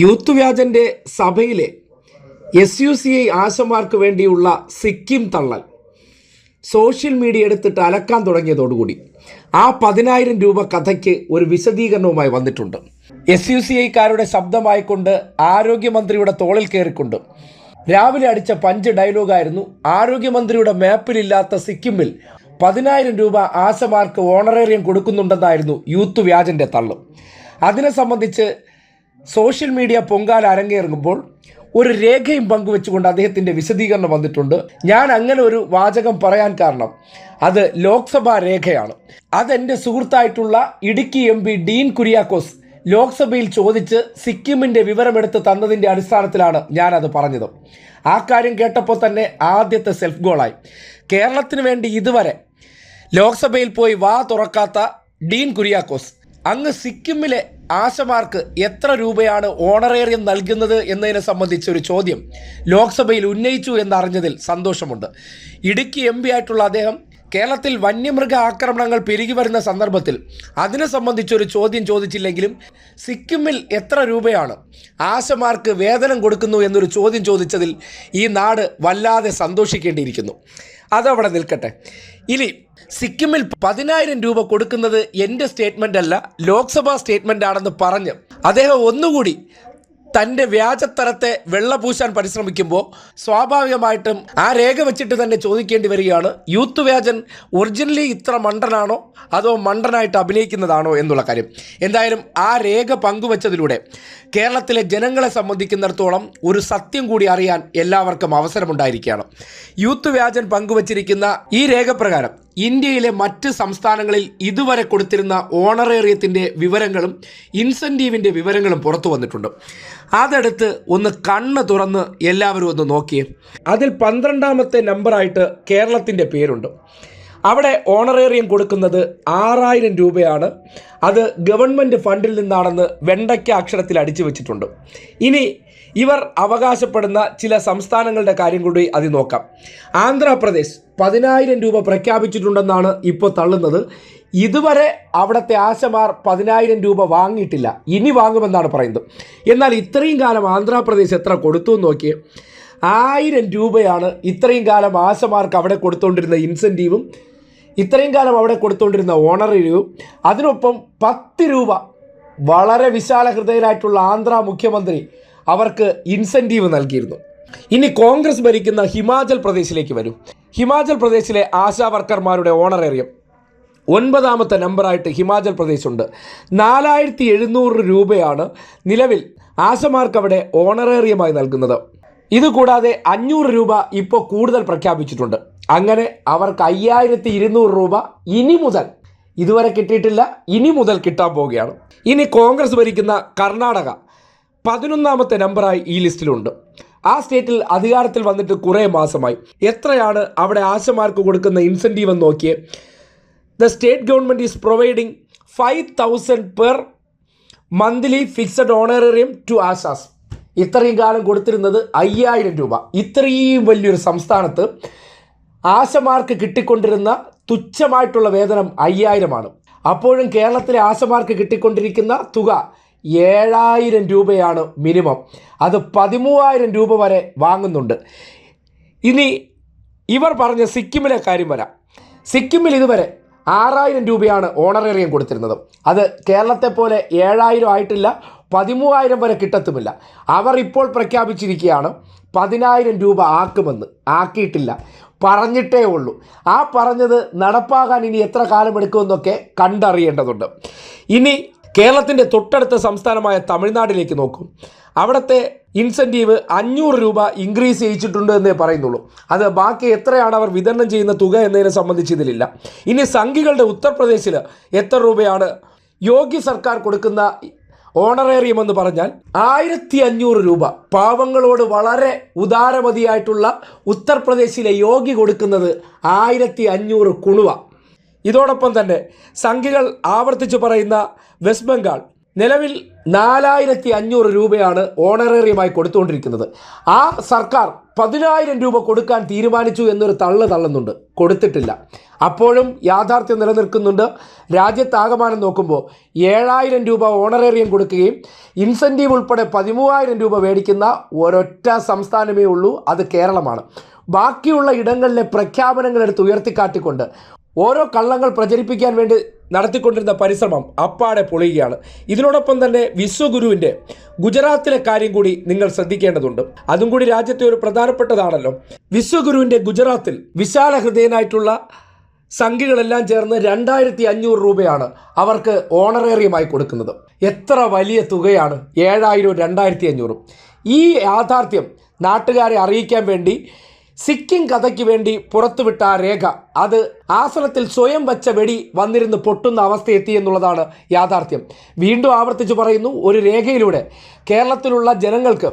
Youth വ്യാജന്റെ സഭയിലെ S U C I ആശമാർക്ക് വേണ്ടിയുള്ള സിക്കിം തള്ളൽ. സോഷ്യൽ മീഡിയ എടുത്തിട്ട് അലക്കാൻ തുടങ്ങിയതോടുകൂടി ആ പതിനായിരം രൂപ കഥയ്ക്ക് ഒരു വിശദീകരണവുമായി വന്നിട്ടുണ്ട്. എസ് യു സി ഐക്കാരുടെ ശബ്ദമായിക്കൊണ്ട് ആരോഗ്യമന്ത്രിയുടെ തോളിൽ കയറിക്കൊണ്ട്. രാവിലെ അടിച്ച പഞ്ച് ഡയലോഗായിരുന്നു ആരോഗ്യമന്ത്രിയുടെ മാപ്പിലില്ലാത്ത സിക്കിമിൽ പതിനായിരം രൂപ ആശമാർക്ക് ഓണറേറിയം കൊടുക്കുന്നുണ്ടെന്നായിരുന്നു യൂത്ത് വ്യാജന്റെ തള്ളു അതിനെ സംബന്ധിച്ച് സോഷ്യൽ മീഡിയ പൊങ്കാല അരങ്ങേറുമ്പോൾ ഒരു രേഖയും പങ്കുവെച്ചുകൊണ്ട് അദ്ദേഹത്തിന്റെ വിശദീകരണം വന്നിട്ടുണ്ട്. ഞാൻ അങ്ങനെ ഒരു വാചകം പറയാൻ കാരണം അത് ലോക്സഭാ രേഖയാണ്. അതെന്റെ സുഹൃത്തായിട്ടുള്ള ഇടുക്കി എം പി ഡീൻ കുര്യാക്കോസ് ലോക്സഭയിൽ ചോദിച്ച് സിക്കിമിന്റെ വിവരമെടുത്ത് തന്നതിന്റെ അടിസ്ഥാനത്തിലാണ് ഞാനത് പറഞ്ഞത്. ആ കാര്യം കേട്ടപ്പോൾ തന്നെ ആദ്യത്തെ സെൽഫ് ഗോളായി. കേരളത്തിന് വേണ്ടി ഇതുവരെ ലോക്സഭയിൽ പോയി വാ തുറക്കാത്ത ഡീൻ കുര്യാക്കോസ് അങ്ങ് സിക്കിമിലെ ആശമാർക്ക് എത്ര രൂപയാണ് ഓണറേറിയം നൽകുന്നത് എന്നതിനെ സംബന്ധിച്ച ഒരു ചോദ്യം ലോക്സഭയിൽ ഉന്നയിച്ചു എന്നറിഞ്ഞതിൽ സന്തോഷമുണ്ട്. ഇടുക്കി എം ആയിട്ടുള്ള അദ്ദേഹം കേരളത്തിൽ വന്യമൃഗ ആക്രമണങ്ങൾ പെരുകി വരുന്ന സന്ദർഭത്തിൽ അതിനെ സംബന്ധിച്ചൊരു ചോദ്യം ചോദിച്ചില്ലെങ്കിലും സിക്കിമിൽ എത്ര രൂപയാണ്? ആശമാർക്ക് വേതനം കൊടുക്കുന്നു എന്നൊരു ചോദ്യം ചോദിച്ചതിൽ ഈ നാട് വല്ലാതെ സന്തോഷിക്കേണ്ടിയിരിക്കുന്നു. അതവിടെ നിൽക്കട്ടെ. ഇനി സിക്കിമിൽ പതിനായിരം രൂപ കൊടുക്കുന്നത് എന്റെ സ്റ്റേറ്റ്മെന്റ് അല്ല ലോക്സഭാ സ്റ്റേറ്റ്മെന്റ് ആണെന്ന് പറഞ്ഞ് അദ്ദേഹം ഒന്നുകൂടി തന്റെ വ്യാജത്തരത്തെ വെള്ളപൂശാൻ പരിശ്രമിക്കുമ്പോൾ സ്വാഭാവികമായിട്ടും ആ രേഖ വെച്ചിട്ട് തന്നെ ചോദിക്കേണ്ടി വരികയാണ്. യൂത്ത് വ്യാജൻ ഒറിജിനലി ഇത്ര മണ്ടനാണോ? അതോ മണ്ടനായിട്ട് അഭിനയിക്കുന്നതാണോ എന്നുള്ള കാര്യം. എന്തായാലും ആ രേഖ പങ്കുവച്ചതിലൂടെ കേരളത്തിലെ ജനങ്ങളെ സംബന്ധിക്കുന്നിടത്തോളം ഒരു സത്യം കൂടി അറിയാൻ എല്ലാവർക്കും അവസരമുണ്ടായിരിക്കുകയാണ്. യൂത്ത് വ്യാജൻ പങ്കുവച്ചിരിക്കുന്ന ഈ രേഖ പ്രകാരം ഇന്ത്യയിലെ മറ്റ് സംസ്ഥാനങ്ങളിൽ ഇതുവരെ കൊടുത്തിരുന്ന ഓണറേറിയത്തിന്റെ വിവരങ്ങളും ഇൻസെന്റീവിന്റെ വിവരങ്ങളും പുറത്തു വന്നിട്ടുണ്ട്. അതെടുത്ത് ഒന്ന് കണ്ണ് തുറന്ന് എല്ലാവരും ഒന്ന് നോക്കിയേ. അതിൽ പന്ത്രണ്ടാമത്തെ നമ്പറായിട്ട് കേരളത്തിന്റെ പേരുണ്ട്. അവിടെ ഓണറേറിയം കൊടുക്കുന്നത് ആറായിരം രൂപയാണ്. അത് ഗവൺമെന്റ് ഫണ്ടിൽ നിന്നാണെന്ന് വെണ്ടയ്ക്ക അക്ഷരത്തിൽ അടിച്ചു വെച്ചിട്ടുണ്ട്. ഇനി ഇവർ അവകാശപ്പെടുന്ന ചില സംസ്ഥാനങ്ങളുടെ കാര്യം കൂടി അത് നോക്കാം. ആന്ധ്രാപ്രദേശ് പതിനായിരം രൂപ പ്രഖ്യാപിച്ചിട്ടുണ്ടെന്നാണ് ഇപ്പോൾ തള്ളുന്നത്. ഇതുവരെ അവിടുത്തെ ആശമാർ പതിനായിരം രൂപ വാങ്ങിയിട്ടില്ല. ഇനി വാങ്ങുമെന്നാണ് പറയുന്നത്. എന്നാൽ ഇത്രയും കാലം ആന്ധ്രാപ്രദേശ് എത്ര കൊടുത്തു എന്ന് നോക്കിയേ. ആയിരം രൂപയാണ് ഇത്രയും കാലം ആശമാർക്ക് അവിടെ കൊടുത്തുകൊണ്ടിരുന്ന ഇൻസെന്റീവും ഇത്രയും കാലം അവിടെ കൊടുത്തുകൊണ്ടിരുന്ന ഓണറിയും അതിനൊപ്പം പത്ത് രൂപ വളരെ വിശാല ഹൃദയനായിട്ടുള്ള ആന്ധ്ര മുഖ്യമന്ത്രി അവർക്ക് ഇൻസെന്റീവ് നൽകിയിരുന്നു. ഇനി കോൺഗ്രസ് ഭരിക്കുന്ന ഹിമാചൽ പ്രദേശിലേക്ക് വരും. ഹിമാചൽ പ്രദേശിലെ ആശാ വർക്കർമാരുടെ ഓണറേറിയം ഒൻപതാമത്തെ നമ്പറായിട്ട് ഹിമാചൽ പ്രദേശ് ഉണ്ട് നാലായിരത്തി എഴുന്നൂറ് രൂപയാണ് നിലവിൽ ആശമാർക്ക് അവിടെ ഓണറേറിയമായി നൽകുന്നത്. ഇതുകൂടാതെ അഞ്ഞൂറ് രൂപ ഇപ്പോൾ കൂടുതൽ പ്രഖ്യാപിച്ചിട്ടുണ്ട്. അങ്ങനെ അവർക്ക് അയ്യായിരത്തി ഇരുന്നൂറ് രൂപ ഇനി മുതൽ ഇതുവരെ കിട്ടിയിട്ടില്ല ഇനി മുതൽ കിട്ടാൻ പോവുകയാണ്. ഇനി കോൺഗ്രസ് ഭരിക്കുന്ന കർണാടക പതിനൊന്നാമത്തെ നമ്പറായി ഈ ലിസ്റ്റിലുണ്ട്. ആ സ്റ്റേറ്റിൽ അധികാരത്തിൽ വന്നിട്ട് കുറേ മാസമായി. എത്രയാണ് അവിടെ ആശമാർക്ക് കൊടുക്കുന്ന ഇൻസെന്റീവ് എന്ന് നോക്കിയേ. The state government is providing five thousand per monthly fixed honorarium to ASHAs ഇത്രയും കാലം കൊടുത്തിരുന്നത് അയ്യായിരം രൂപ. ഇത്രയും വലിയൊരു സംസ്ഥാനത്ത് ആശമാർക്ക് കിട്ടിക്കൊണ്ടിരുന്ന തുച്ഛമായിട്ടുള്ള വേതനം അയ്യായിരമാണ്. അപ്പോഴും കേരളത്തിലെ ആശമാർക്ക് കിട്ടിക്കൊണ്ടിരിക്കുന്ന തുക ഏഴായിരം രൂപയാണ് മിനിമം. അത് പതിമൂവായിരം രൂപ വരെ വാങ്ങുന്നുണ്ട്. ഇനി ഇവർ പറഞ്ഞ സിക്കിമിലെ കാര്യം വരാം. സിക്കിമിൽ ഇതുവരെ ആറായിരം രൂപയാണ് ഓണറേറിയം കൊടുത്തിരുന്നത്. അത് കേരളത്തെ പോലെ ഏഴായിരം ആയിട്ടില്ല പതിമൂവായിരം വരെ കിട്ടത്തുമില്ല. അവർ ഇപ്പോൾ പ്രഖ്യാപിച്ചിരിക്കുകയാണ് പതിനായിരം രൂപ ആക്കുമെന്ന്. ആക്കിയിട്ടില്ല. പറഞ്ഞിട്ടേ ഉള്ളൂ. ആ പറഞ്ഞത് നടപ്പാകാൻ ഇനി എത്ര കാലമെടുക്കുമെന്നൊക്കെ കണ്ടറിയേണ്ടതുണ്ട്. ഇനി കേരളത്തിന്റെ തൊട്ടടുത്ത സംസ്ഥാനമായ തമിഴ്നാട്ടിലേക്ക് നോക്കും. അവിടുത്തെ ഇൻസെന്റീവ് അഞ്ഞൂറ് രൂപ ഇൻക്രീസ് ചെയ്യിച്ചിട്ടുണ്ട് എന്നേ പറയുന്നുള്ളൂ. അത് ബാക്കി എത്രയാണ് അവർ വിതരണം ചെയ്യുന്ന തുക എന്നതിനെ സംബന്ധിച്ച് ഇതിലില്ല. ഇനി സംഘികളുടെ ഉത്തർപ്രദേശിൽ എത്ര രൂപയാണ് യോഗി സർക്കാർ കൊടുക്കുന്ന ഓണറേറിയം എന്ന് പറഞ്ഞാൽ ആയിരത്തി അഞ്ഞൂറ് രൂപ. പാവങ്ങളോട് വളരെ ഉദാരമതിയായിട്ടുള്ള ഉത്തർപ്രദേശിലെ യോഗി കൊടുക്കുന്നത് ആയിരത്തി അഞ്ഞൂറ് കുണുവ. ഇതോടൊപ്പം തന്നെ സംഖ്യകൾ ആവർത്തിച്ച് പറയുന്ന വെസ്റ്റ് ബംഗാൾ നിലവിൽ നാലായിരത്തി അഞ്ഞൂറ് രൂപയാണ് ഓണറേറിയമായി കൊടുത്തുകൊണ്ടിരിക്കുന്നത്. ആ സർക്കാർ പതിനായിരം രൂപ കൊടുക്കാൻ തീരുമാനിച്ചു എന്നൊരു തള്ളു തള്ളുന്നുണ്ട്. കൊടുത്തിട്ടില്ല. അപ്പോഴും യാഥാർത്ഥ്യം നിലനിൽക്കുന്നുണ്ട്. രാജ്യത്താകമാനം നോക്കുമ്പോൾ ഏഴായിരം രൂപ ഓണറേറിയം കൊടുക്കുകയും ഇൻസെന്റീവ് ഉൾപ്പെടെ പതിമൂവായിരം രൂപ മേടിക്കുന്ന ഒരൊറ്റ സംസ്ഥാനമേ ഉള്ളൂ. അത് കേരളമാണ്. ബാക്കിയുള്ള ഇടങ്ങളിലെ പ്രഖ്യാപനങ്ങൾ എടുത്ത് ഉയർത്തിക്കാട്ടിക്കൊണ്ട് ഓരോ കള്ളങ്ങൾ പ്രചരിപ്പിക്കാൻ വേണ്ടി നടത്തിക്കൊണ്ടിരുന്ന പരിശ്രമം അപ്പാടെ പൊളിയുകയാണ്. ഇതിനോടൊപ്പം തന്നെ വിശ്വഗുരുവിന്റെ ഗുജറാത്തിലെ കാര്യം കൂടി നിങ്ങൾ ശ്രദ്ധിക്കേണ്ടതുണ്ട്. അതും കൂടി രാജ്യത്തെ ഒരു പ്രധാനപ്പെട്ടതാണല്ലോ. വിശ്വഗുരുവിന്റെ ഗുജറാത്തിൽ വിശാല ഹൃദയനായിട്ടുള്ള സംഖ്യകളെല്ലാം ചേർന്ന് രണ്ടായിരത്തി അഞ്ഞൂറ് രൂപയാണ് അവർക്ക് ഓണറേറിയമായി കൊടുക്കുന്നത്. എത്ര വലിയ തുകയാണ്? ഏഴായിരവും രണ്ടായിരത്തി അഞ്ഞൂറും ഈ യാഥാർത്ഥ്യം നാട്ടുകാരെ അറിയിക്കാൻ വേണ്ടി സിക്കിം കഥയ്ക്ക് വേണ്ടി പുറത്തുവിട്ട ആ രേഖ. അത് ആസനത്തിൽ സ്വയം വച്ച വെടി വന്നിരുന്ന് പൊട്ടുന്ന അവസ്ഥ എത്തി എന്നുള്ളതാണ് യാഥാർത്ഥ്യം. വീണ്ടും ആവർത്തിച്ചു പറയുന്നു ഒരു രേഖയിലൂടെ. കേരളത്തിലുള്ള ജനങ്ങൾക്ക്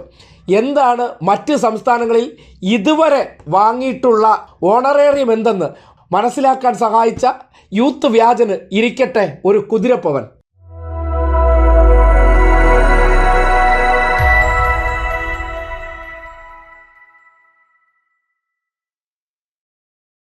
എന്താണ് മറ്റ് സംസ്ഥാനങ്ങളിൽ ഇതുവരെ വാങ്ങിയിട്ടുള്ള ഓണറേറിയം എന്തെന്ന് മനസ്സിലാക്കാൻ സഹായിച്ച യൂത്ത് വ്യാജന് ഇരിക്കട്ടെ ഒരു കുതിരപ്പവൻ.